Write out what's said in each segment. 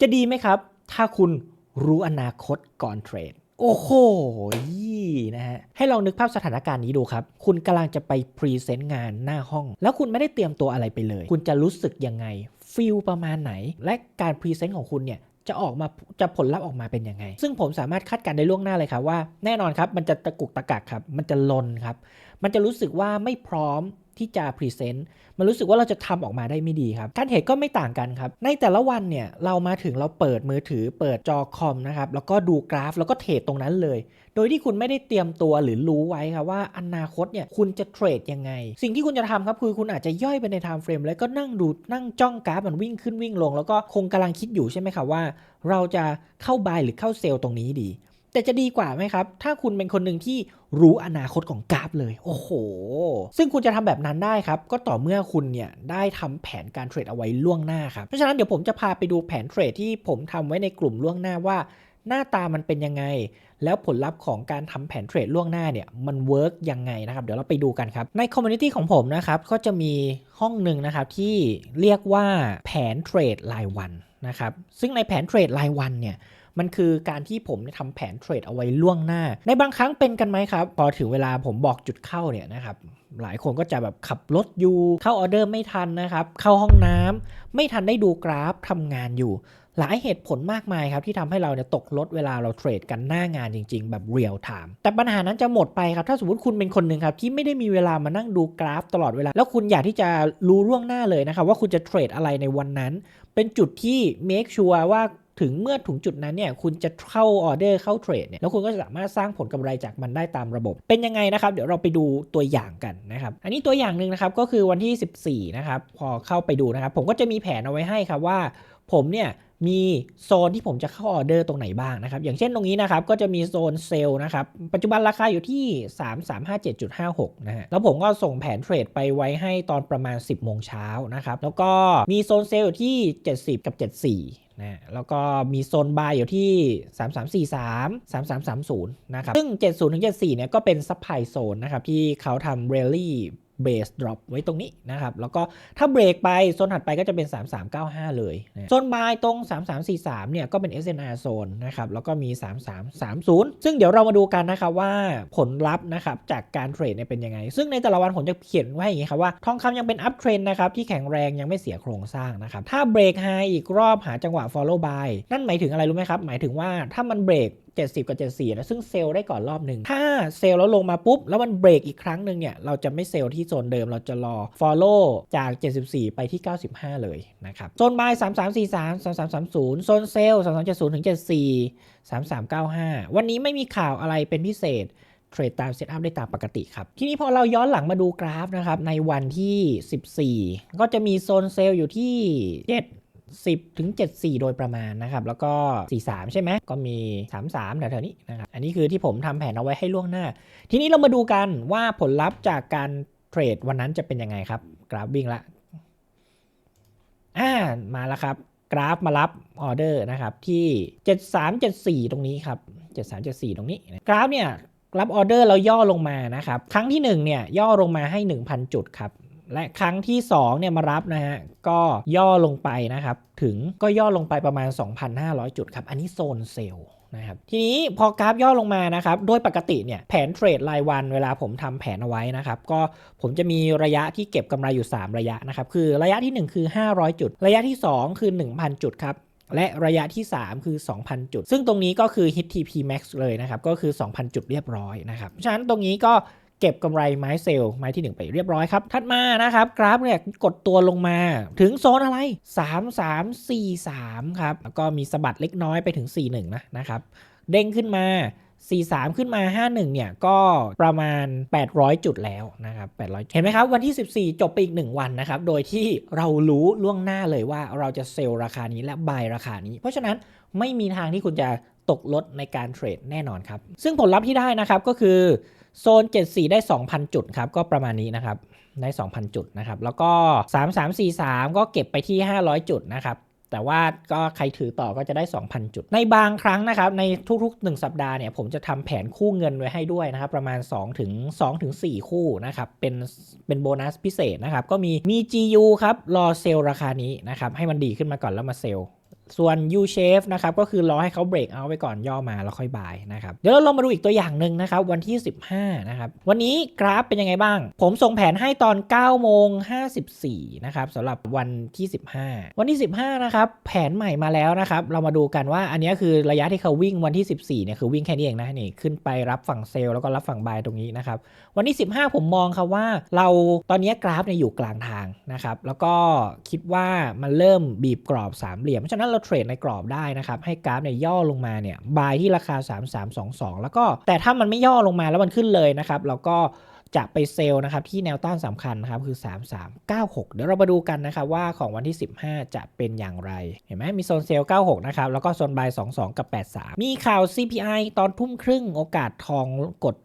จะดีไหมครับ ถ้าคุณรู้อนาคตก่อนเทรด โอ้โหนะฮะ ให้ลองนึกภาพสถานการณ์นี้ดูครับ คุณกำลังจะไปพรีเซนต์งานหน้าห้อง แล้วคุณไม่ได้เตรียมตัวอะไรไปเลย คุณจะรู้สึกยังไงฟีลประมาณไหน และการพรีเซนต์ของคุณเนี่ยจะออกมาจะผลลัพธ์ออกมาเป็นยังไง ซึ่งผมสามารถคาดการณ์ได้ล่วงหน้าเลยครับว่าแน่นอนครับ มันจะตะกุกตะกักครับ มันจะลนครับ มันจะรู้สึกว่าไม่พร้อม ที่จะพรีเซนต์มันรู้สึกว่าเราจะทำออกมาได้ไม่ดีครับการเทรดก็ไม่ต่างกันครับ ในแต่ละวันเนี่ยเรามาถึงเราเปิดมือถือเปิดจอคอมนะครับแล้วก็ดูกราฟแล้วก็เทรดตรงนั้นเลย โดยที่คุณไม่ได้เตรียมตัวหรือรู้ไว้ครับว่าอนาคตเนี่ยคุณจะเทรดยังไง สิ่งที่คุณจะทำครับคือคุณอาจจะย่อยไปในไทม์เฟรมแล้วก็นั่งดูนั่งจ้องกราฟมันวิ่งขึ้นวิ่งลง แล้วก็คงกำลังคิดอยู่ใช่ไหมครับว่า เราจะเข้าบายหรือเข้าเซลล์ตรงนี้ดี แต่จะดีกว่าไหมครับ ถ้าคุณเป็นคนหนึ่งที่รู้อนาคตของกราฟเลย โอ้โห ซึ่งคุณจะทำแบบนั้นได้ครับ ก็ต่อเมื่อคุณเนี่ยได้ทำแผนการเทรดเอาไว้ล่วงหน้าครับ เพราะฉะนั้นเดี๋ยวผมจะพาไปดูแผนเทรดที่ผมทำไว้ในกลุ่มล่วงหน้าว่า หน้าตามันเป็นยังไง แล้วผลลัพธ์ของการทำแผนเทรดล่วงหน้าเนี่ยมันเวิร์กยังไงนะครับ เดี๋ยวเราไปดูกันครับ ในคอมมูนิตี้ของผมนะครับ ก็จะมีห้องหนึ่งนะครับที่เรียกว่าแผนเทรดรายวันนะครับ ซึ่งในแผนเทรดรายวันเนี่ย มันคือการที่ผมทำแผนเทรดเอาไว้ล่วงหน้า ในบางครั้งเป็นกันไหมครับ พอถึงเวลาผมบอกจุดเข้าเนี่ยนะครับหลายคนก็จะแบบขับรถอยู่ เข้าออเดอร์ไม่ทันนะครับ เข้าห้องน้ำไม่ทันได้ดูกราฟทำงานอยู่ หลายเหตุผลมากมายครับที่ทำให้เราเนี่ยตกรถเวลาเราเทรดกันหน้างานจริง ๆ แบบเรียลไทม์แต่ปัญหานั้นจะหมดไปครับ ถ้าสมมติคุณเป็นคนหนึ่งครับ ที่ไม่ได้มีเวลามานั่งดูกราฟตลอดเวลา แล้วคุณอยากที่จะรู้ล่วงหน้าเลยนะครับว่าคุณจะเทรดอะไรในวันนั้น เป็นจุดที่ make sure ว่า ถึงเมื่อถึงจุดนั้นเนี่ยคุณจะเข้าออเดอร์เข้าเทรดเนี่ยแล้วคุณก็สามารถสร้างผลกำไรจากมันได้ตามระบบ เป็นยังไงนะครับ เดี๋ยวเราไปดูตัวอย่างกันนะครับ อันนี้ตัวอย่างหนึ่งนะครับก็คือวันที่ 14นะครับพอเข้าไปดูนะครับ ผมก็จะมีแผนเอาไว้ให้ครับว่า ผมเนี่ยมีโซนที่ผมจะเข้าออเดอร์ตรงไหนบ้างนะครับ อย่างเช่นตรงนี้นะครับ ก็จะมีโซนเซลล์นะครับ ปัจจุบันราคาอยู่ที่ 3357.56 นะฮะ แล้วผมก็ส่งแผนเทรดไปไว้ให้ตอนประมาณ 10 โมงเช้านะครับ แล้วก็มีโซนเซลล์อยู่ที่ 70 กับ 74นะแล้วก็มีโซนบายอยู่ที่ 3343 3330 นะครับ ซึ่ง 70ถึง74 เนี่ยก็เป็นซัพพลายโซนนะครับ ที่เขาทำเรลลี่ เบสดรอปไว้ตรงนี้นะครับ แล้วก็ถ้าเบรกไป โซนถัดไปก็จะเป็น 3395 เลยโซนบายตรง 3343 เนี่ยก็เป็น SNR โซนนะครับ แล้วก็มี 3330 ซึ่งเดี๋ยวเรามาดูกันนะครับว่าผลลัพธ์นะครับจากการเทรดเนี่ยเป็นยังไง ซึ่งในแต่ละวันผมจะเขียนไว้อย่างนี้ครับว่า ทองคำยังเป็นอัพเทรนนะครับ ที่แข็งแรงยังไม่เสียโครงสร้างนะครับ ถ้าเบรกไฮอีกรอบหาจังหวะ follow by นั่นหมายถึงอะไรรู้ไหมครับ หมายถึงว่าถ้ามันเบรก 70 กับ 74นะซึ่งเซลล์ได้ก่อนรอบหนึ่งถ้าเซลล์แล้วลงมาปุ๊บ แล้วมันเบรกอีกครั้งหนึ่งเนี่ยเราจะไม่เซลล์ที่โซนเดิมเราจะรอ follow จาก 74 ไปที่ 95 เลยนะครับโซนบาย3343 3330 โซนเซลล์3270ถึง74 3395 วันนี้ไม่มีข่าวอะไรเป็นพิเศษเทรดตามเซตอัพได้ตามปกติครับ ทีนี้พอเราย้อนหลังมาดูกราฟนะครับในวันที่ 14 ก็จะมีโซนเซลล์อยู่ที่ 7 10 ถึง 74 โดยประมาณนะครับ แล้วก็ 43 ใช่ไหม ก็มี 33แถวๆนี้นะครับ อันนี้คือที่ผมทำแผนเอาไว้ให้ล่วงหน้า ทีนี้เรามาดูกันว่าผลลัพธ์จากการเทรดวันนั้นจะเป็นยังไงครับ กราฟวิ่งละ อ่า มาแล้วครับ กราฟมารับออเดอร์นะครับที่ 7374 ตรงนี้ครับ 7374 ตรงนี้ กราฟเนี่ยรับออเดอร์แล้วย่อลงมานะครับ ครั้งที่1เนี่ยย่อลงมาให้ 1,000 จุดครับ และครั้งที่2เนี่ยมารับนะฮะก็ย่อลงไปนะครับถึงก็ย่อลงไปประมาณ 2,500 จุดครับอันนี้โซนเซลล์นะครับทีนี้พอกราฟย่อลงมานะครับโดยปกติเนี่ยแผนเทรดรายวันเวลาผมทำแผนเอาไว้นะครับก็ผมจะมีระยะที่เก็บกำไรอยู่ 3 ระยะนะครับคือระยะที่ 1 คือ 500 จุด ระยะที่ 2 คือ 1,000 จุดครับและระยะที่ 3 คือ 2,000 จุด ซึ่งตรงนี้ก็คือ hit TP max เลยนะครับก็คือ 2,000 จุดเรียบร้อยนะครับฉะนั้นตรงนี้ก็ เก็บกำไรไม้เซลล์ไม้ที่ 1 ไปเรียบร้อยครับ ถัดมานะครับ กราฟเนี่ยกดตัวลงมาถึงโซนอะไร 3 3 4 3 ครับ แล้วก็มีสะบัดเล็กน้อยไปถึง 4 1 นะนะครับ เด้งขึ้นมา 43 ขึ้นมา 51 เนี่ย ก็ประมาณ 800 จุดแล้วนะครับ 800 เห็นไหมครับ วันที่ 14 จบไปอีก 1 วันนะครับ โดยที่เรารู้ล่วงหน้าเลยว่าเราจะเซลล์ราคานี้และบายราคานี้ เพราะฉะนั้นไม่มีทางที่คุณจะตกลดในการเทรดแน่นอนครับ ซึ่งผลลัพธ์ที่ได้นะครับก็คือ โซน 74 ได้ 2,000 จุดครับ ก็ประมาณนี้นะครับ ได้ 2,000 จุดนะครับ แล้วก็ 3343 ก็เก็บไปที่ 500 จุดนะครับแต่ว่าก็ใครถือต่อก็จะได้ 2,000 จุด ในบางครั้งนะครับ ในทุกๆ 1 สัปดาห์เนี่ย ผมจะทำแผนคู่เงินไว้ให้ด้วยนะครับ ประมาณ 2 ถึง2ถึง4คู่นะครับ เป็นเป็นโบนัสพิเศษนะครับ ก็มีมี GU ครับ รอเซลล์ราคานี้นะครับ ให้มันดีขึ้นมาก่อนแล้วมาเซลล์ส่วน U shape นะครับก็คือรอให้เขา break out ไปก่อนย่อมาแล้วค่อยบายนะครับเดี๋ยวเราลองมาดูอีกตัวอย่างหนึ่งนะครับวันที่ 15นะครับวันนี้กราฟเป็นยังไงบ้าง ผมส่งแผนให้ตอน9โมง54นะครับสำหรับวันที่ 15 วันที่ 15นะครับแผนใหม่มาแล้วนะครับเรามาดูกันว่าอันนี้คือระยะที่เขาวิ่งวันที่ 14เนี่ยคือวิ่งแค่นี้เองนะนี่ขึ้นไปรับฝั่งเซลล์แล้วก็รับฝั่งบายตรงนี้นะครับวันที่ 15 ผมมองครับว่าเราตอนนี้กราฟเนี่ยอยู่กลางทางนะครับแล้วก็คิดว่ามันเริ่มบีบกรอบสามเหลี่ยมฉะนั้นเราเทรดในกรอบได้นะครับ ให้กราฟเนี่ยย่อลงมาเนี่ยบายที่ราคา 3322 แล้วก็แต่ถ้ามันไม่ย่อลงมาแล้วมันขึ้นเลยนะครับเราก็จะไปเซลล์นะครับที่แนวต้านสำคัญนะครับคือ 3396 เดี๋ยวเรามาดูกันนะครับว่าของวันที่ 15 จะเป็นอย่างไร เห็นไหมมีโซนเซลล์ 96 นะครับ แล้วก็โซนบาย 22 กับ 83 มีข่าว CPI ตอนทุ่มครึ่งโอกาสทองกด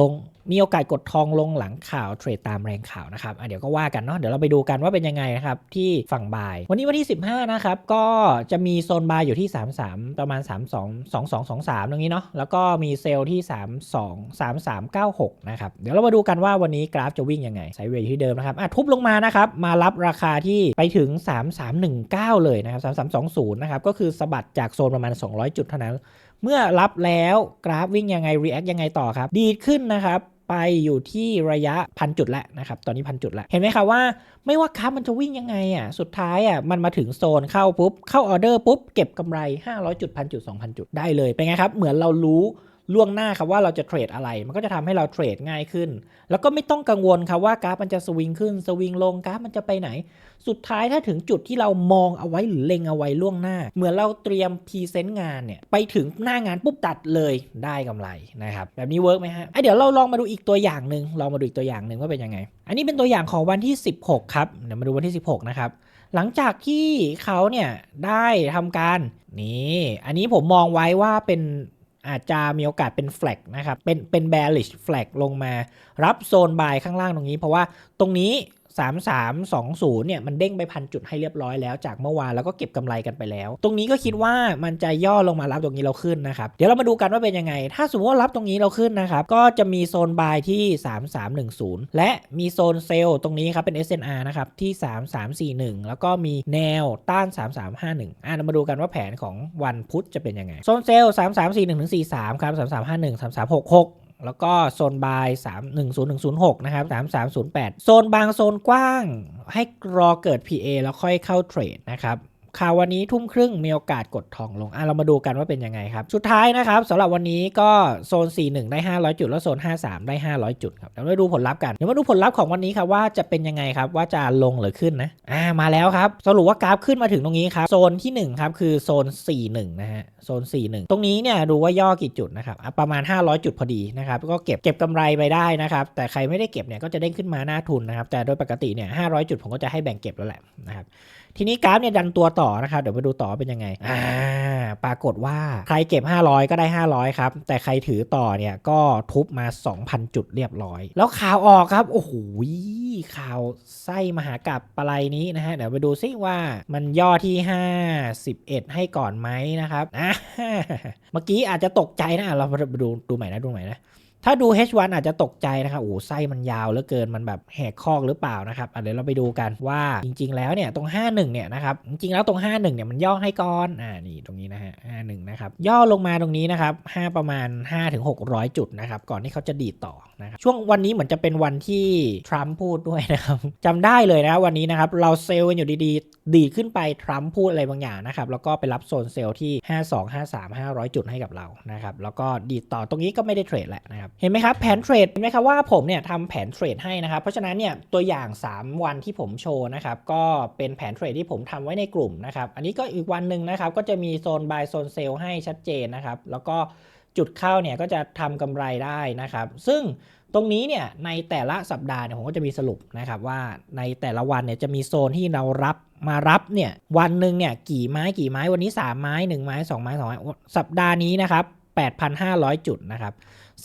ลงมีโอกาสกดทองลงหลังข่าวเทรดตามแรงข่าวนะครับอะเดี๋ยวก็ว่ากันเนาะเดี๋ยวเราไปดูกันว่าเป็นยังไงนะครับที่ฝั่งบาย วันนี้วันที่ 15 นะครับ ก็จะมีโซนบายอยู่ที่ 33 ประมาณ 32 2223 ตรงนี้เนาะแล้วก็มีเซลล์ที่ 32 3396 นะครับ เดี๋ยวเรามาดูกันว่าวันนี้กราฟจะวิ่งยังไงไซเวย์อยู่ที่เดิมนะครับอะทุบลงมานะครับ มารับราคาที่ไปถึง 3319 เลยนะครับ 3320 นะครับก็คือสะบัดจากโซนประมาณ 200 จุดเท่านั้น เมื่อรับแล้วกราฟวิ่งยังไง react ยังไงต่อครับ ดีดขึ้นนะครับไปอยู่ที่ระยะพันจุดแล้วนะครับ ตอนนี้พันจุดแล้ว เห็นไหมครับว่า ไม่ว่ากราฟมันจะวิ่งยังไงอะ สุดท้ายอะมันมาถึงโซนเข้าปุ๊บ เข้าออเดอร์ปุ๊บ เก็บกำไร 500 จุดพันจุด 2,000 จุดได้เลย เป็นไงครับ เหมือนเรารู้ ล่วงหน้าครับว่าเราจะเทรดอะไร มันก็จะทำให้เราเทรดง่ายขึ้น แล้วก็ไม่ต้องกังวลครับว่ากราฟมันจะสวิงขึ้นสวิงลงกราฟมันจะไปไหน สุดท้ายถ้าถึงจุดที่เรามองเอาไว้หรือเล็งเอาไว้ล่วงหน้า เหมือนเราเตรียมพรีเซนต์งานเนี่ยไปถึงหน้างานปุ๊บตัดเลยได้กำไรนะครับแบบนี้เวิร์กไหมฮะไอเดี๋ยวเราลองมาดูอีกตัวอย่างหนึ่งลองมาดูอีกตัวอย่างหนึ่งว่าเป็นยังไง อันนี้เป็นตัวอย่างของวันที่ 16 ครับเดี๋ยวมาดูวันที่ 16 นะครับหลังจากที่เขาเนี่ยได้ทำการนี่อันนี้ผมมองไว้ว่าเป็น อาจจะมีโอกาสเป็นแฟลกนะครับ เป็นเป็น bearish flag ลงมา รับโซนบายข้างล่างตรงนี้ เพราะว่าตรงนี้ 3320เนี่ยมันเด้งไปพันจุดให้เรียบร้อยแล้วจากเมื่อวานแล้วก็เก็บกำไรกันไปแล้ว ตรงนี้ก็คิดว่ามันจะย่อลงมารับตรงนี้เราขึ้นนะครับ เดี๋ยวเรามาดูกันว่าเป็นยังไง ถ้าสมมติว่ารับตรงนี้เราขึ้นนะครับ ก็จะมีโซนบายที่ 3310 และมีโซนเซลล์ตรงนี้ครับเป็น SNR นะครับที่ 3341 แล้วก็มีแนวต้าน 3351 อะเรามาดูกันว่าแผนของวันพุธจะเป็นยังไง โซนเซลล์3341ถึง43ครับ3351 3366 แล้วก็โซนบาย310106 นะครับ3308 โซนบางโซนกว้างให้รอเกิด PA แล้วค่อยเข้าเทรดนะครับ ข่าววันนี้ทุ่มครึ่งมีโอกาสกดทองลงอะเรามาดูกันว่าเป็นยังไงครับ สุดท้ายนะครับสำหรับวันนี้ก็โซน 41 ได้ 500 จุด แล้วโซน 53 ได้ 500 จุดครับเดี๋ยวมาดูผลลัพธ์กันเดี๋ยวมาดูผลลัพธ์ของวันนี้ครับว่าจะเป็นยังไงครับว่าจะลงหรือขึ้นนะอ่ามาแล้วครับสรุปว่ากราฟขึ้นมาถึงตรงนี้ครับโซนที่1ครับคือโซน 41 นะฮะโซน 41 ตรงนี้เนี่ยดูว่าย่อกี่จุดนะครับประมาณ 500 จุดพอดีนะครับก็เก็บเก็บกำไรไปได้นะครับแต่ใครไม่ได้เก็บเนี่ยก็จะเด้งขึ้นมาหน้าทุนนะครับแต่โดยปกติเนี่ย500 จุดผมก็จะให้แบ่งเก็บแล้วแหละนะครับ ทีนี้กราฟเนี่ยดันตัวต่อนะครับ เดี๋ยวมาดูต่อเป็นยังไง อ่า ปรากฏว่าใครเก็บ 500 ก็ได้ 500 ครับ แต่ใครถือต่อเนี่ยก็ทุบมา 2,000 จุดเรียบร้อย แล้วข่าวออกครับ โอ้โห ข่าวไส้มหากราบปลายนี้นะฮะ เดี๋ยวไปดูซิว่ามันย่อที่ 51 ให้ก่อนไหมนะครับ อ่า เมื่อกี้อาจจะตกใจนะ เราไปดูดูใหม่นะ ดูใหม่นะ ถ้าดู H1 อาจจะตกใจนะครับโอ้ไส้มันยาวเหลือเกินมันแบบแหกคอกหรือเปล่านะครับเดี๋ยวเราไปดูกันว่าจริง ๆ แล้วเนี่ยตรง 51 เนี่ยนะครับจริงๆแล้วตรง 51 เนี่ยมันย่อให้ก่อนอ่านี่ตรงนี้นะฮะ51 นะครับย่อลงมาตรงนี้นะครับ5ประมาณ 5-600 จุดนะครับก่อนที่เขาจะดีดต่อนะครับช่วงวันนี้เหมือนจะเป็นวันที่ทรัมป์พูดด้วยนะครับจำได้เลยนะวันนี้นะครับเราเซลล์กันอยู่ดีๆ ดีดขึ้นไปทรัมป์พูดอะไรบางอย่างนะครับแล้วก็ไปรับโซนเซลล์ที่ 52 53 500 จุดให้กับเรานะครับแล้วก็ดีดต่อตรงนี้ก็ไม่ได้เทรดแหละนะครับเห็นไหมครับแผนเทรดเห็นไหมครับว่าผมเนี่ยทำแผนเทรดให้นะครับ เพราะฉะนั้นเนี่ยตัวอย่าง 3 วันที่ผมโชว์นะครับก็เป็นแผนเทรดที่ผมทำไว้ในกลุ่มนะครับอันนี้ก็อีกวันหนึ่งนะครับก็จะมีโซน buy โซนเซลให้ชัดเจนนะครับแล้วก็จุดเข้าเนี่ยก็จะทำกำไรได้นะครับ ซึ่งตรงนี้เนี่ยในแต่ละสัปดาห์เนี่ยผมก็จะมีสรุปนะครับว่าในแต่ละวันเนี่ยจะมีโซนที่เรารับมารับเนี่ยวันหนึ่งเนี่ยกี่ไม้กี่ไม้วันนี้ 3 ไม้ 1 ไม้ 2 ไม้2ไม้สัปดาห์นี้นะครับ 8,500 จุดนะครับ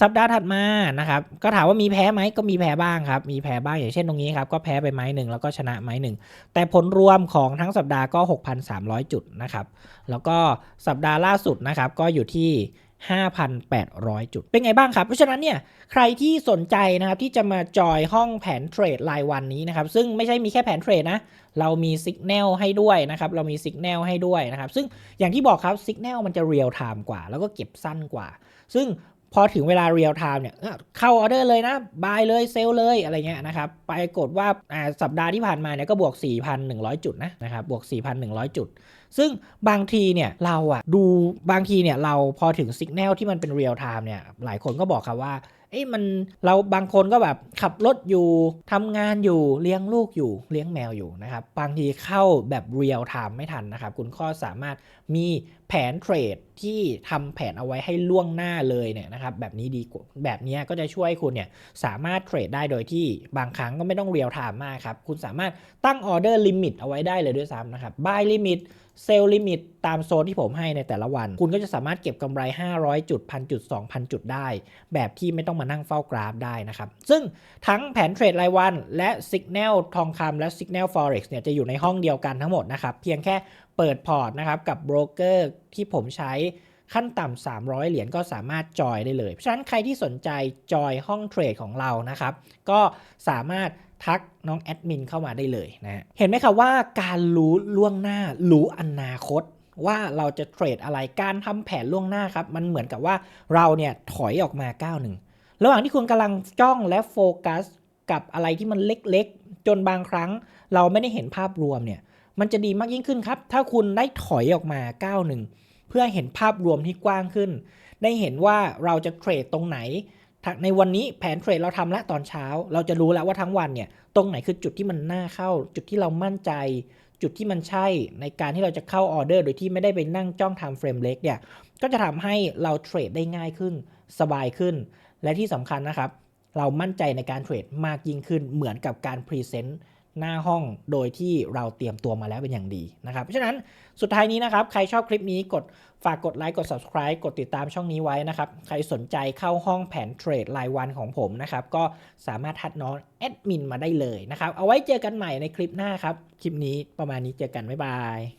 สัปดาห์ถัดมานะครับก็ถามว่ามีแพ้ไหมก็มีแพ้บ้างครับ มีแพ้บ้างอย่างเช่นตรงนี้ครับก็แพ้ไปไม้หนึ่งแล้วก็ชนะไม้หนึ่งแต่ผลรวมของทั้งสัปดาห์ก็ 6,300 จุดนะครับแล้วก็สัปดาห์ล่าสุดนะครับก็อยู่ที่ 5,800 จุด เป็นไงบ้างครับ เพราะฉะนั้นเนี่ยใครที่สนใจนะครับที่จะมาจอยห้องแผนเทรดรายวันนี้นะครับ ซึ่งไม่ใช่มีแค่แผนเทรดนะ เรามีสัญญาณให้ด้วยนะครับ เรามีสัญญาณให้ด้วยนะครับ ซึ่งอย่างที่บอกครับสัญญาณมันจะเรียลไทม์กว่า แล้วก็เก็บสั้นกว่า ซึ่งพอถึงเวลาเรียลไทม์เนี่ยเข้าออเดอร์เลยนะบายเลยเซลเลยอะไรเงี้ยนะครับปรากฏว่าอ่าสัปดาห์ที่ผ่านมาเนี่ยก็บวก 4,100 จุดนะนะครับบวก 4,100 จุด ซึ่งบางทีเนี่ยเราอะดูบางทีเนี่ยเราพอถึงสัญญาณที่มันเป็นเรียลไทม์เนี่ยหลายคนก็บอกครับว่า เอ้ยมันเราบางคนก็แบบขับรถอยู่ทำงานอยู่เลี้ยงลูกอยู่เลี้ยงแมวอยู่นะครับ บางทีเข้าแบบเรียลไทม์ไม่ทันนะครับ คุณก็สามารถมีแผนเทรดที่ทำแผนเอาไว้ให้ล่วงหน้าเลยเนี่ยนะครับแบบนี้ดีกว่าแบบนี้ก็จะช่วยให้คุณเนี่ยสามารถเทรดได้โดยที่บางครั้งก็ไม่ต้องเรียลไทม์มากครับ คุณสามารถตั้งออเดอร์ลิมิตเอาไว้ได้เลยด้วยซ้ำนะครับ buy limit เซลล์ลิมิตตามโซนที่ผมให้ในแต่ละวัน คุณก็จะสามารถเก็บกำไร 500 จุด1,000จุด2,000 จุดได้ แบบที่ไม่ต้องมานั่งเฝ้ากราฟได้นะครับ ซึ่งทั้งแผนเทรดรายวัน และ Signal ทองคำและ Signal Forex เนี่ยจะอยู่ในห้องเดียวกันทั้งหมดนะครับ เพียงแค่เปิดพอร์ตนะครับกับโบรกเกอร์ที่ผมใช้ขั้นต่ำ 300 เหรียญก็สามารถจอยได้เลย เพราะฉะนั้นใครที่สนใจจอยห้องเทรดของเรานะครับ ก็สามารถทักน้องแอดมินเข้ามาได้เลยนะ เห็นไหมครับว่าการรู้ล่วงหน้ารู้อนาคต ว่าเราจะเทรดอะไรการทำแผนล่วงหน้าครับ มันเหมือนกับว่าเราเนี่ยถอยออกมาก้าวหนึ่ง ระหว่างที่คุณกำลังจ้องและโฟกัสกับอะไรที่มันเล็กๆ จนบางครั้งเราไม่ได้เห็นภาพรวมเนี่ย มันจะดีมากยิ่งขึ้นครับ ถ้าคุณได้ถอยออกมาก้าวหนึ่งเพื่อเห็นภาพรวมที่กว้างขึ้น ได้เห็นว่าเราจะเทรดตรงไหน ในวันนี้แผนเทรดเราทำแล้วตอนเช้า เราจะรู้แล้วว่าทั้งวันเนี่ย ตรงไหนคือจุดที่มันน่าเข้า จุดที่เรามั่นใจ จุดที่มันใช่ในการที่เราจะเข้าออเดอร์ โดยที่ไม่ได้ไปนั่งจ้องทำเฟรมเล็กเนี่ย ก็จะทำให้เราเทรดได้ง่ายขึ้น สบายขึ้น และที่สำคัญนะครับ เรามั่นใจในการเทรดมากยิ่งขึ้นเหมือนกับการพรีเซนต์หน้าห้องโดยที่เราเตรียมตัวมาแล้วเป็นอย่างดีนะครับ เพราะฉะนั้นสุดท้ายนี้นะครับ ใครชอบคลิปนี้กดฝากกดไลค์กด subscribe กดติดตามช่องนี้ไว้นะครับ ใครสนใจเข้าห้องแผนเทรดรายวันของผมนะครับ ก็สามารถทัดน้องแอดมินมาได้เลยนะครับ เอาไว้เจอกันใหม่ในคลิปหน้าครับ คลิปนี้ประมาณนี้เจอกัน บ๊ายบาย